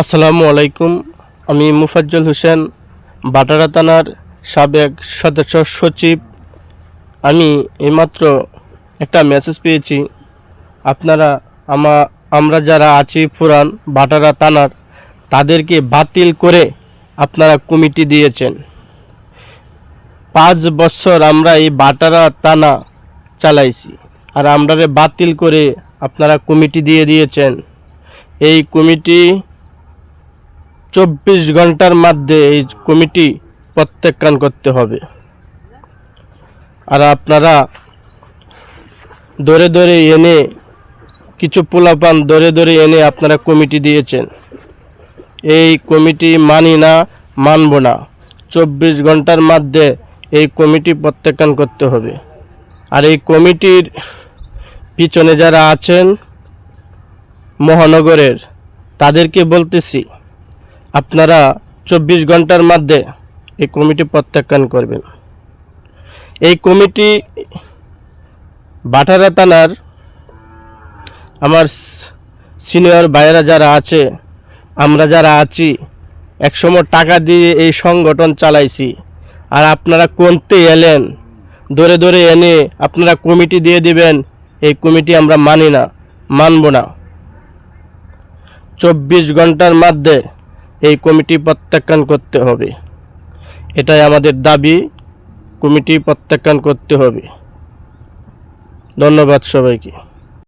আসসালামু আলাইকুম। আমি মুফাজ্জল হোসেন, বাটারা থানার সাবেক সদস্য সচিব। আমি এইমাত্র একটা মেসেজ পেয়েছি। আপনারা আমা, আমরা যারা আছি পুরান বাটারা থানার, তাদেরকে বাতিল করে আপনারা কমিটি দিয়েছেন। পাঁচ বছর আমরা এই বাটারা টানা চালাইছি আর আমরা বাতিল করে আপনারা কমিটি দিয়ে দিয়েছেন। এই কমিটি চব্বিশ ঘণ্টার মধ্যে এই কমিটি প্রত্যাখ্যান করতে হবে। আর আপনারা ধরে ধরে এনে কিছু পোলাপান ধরে ধরে এনে আপনারা কমিটি দিয়েছেন। এই কমিটি মানি না, মানব না। চব্বিশ ঘণ্টার মধ্যে এই কমিটি প্রত্যাখ্যান করতে হবে। আর এই কমিটির পিছনে যারা আছেন মহানগরের, তাদেরকে বলতেছি আপনারা চব্বিশ ঘণ্টার মধ্যে এই কমিটি প্রত্যাখ্যান করবেন। এই কমিটি বাটারা থানার আমার সিনিয়র ভাইয়েরা যারা আছে, আমরা যারা আছি, একসময় টাকা দিয়ে এই সংগঠন চালাইছি। আর আপনারা কোনতে এলেন, ধরে ধরে এনে আপনারা কমিটি দিয়ে দিবেন, এই কমিটি আমরা মানি না, মানব না। চব্বিশ ঘণ্টার মধ্যে এই কমিটি প্রত্যাখ্যান করতে হবে। এটাই আমাদের দাবি কমিটি প্রত্যাখ্যান করতে হবে। ধন্যবাদ সবাইকে।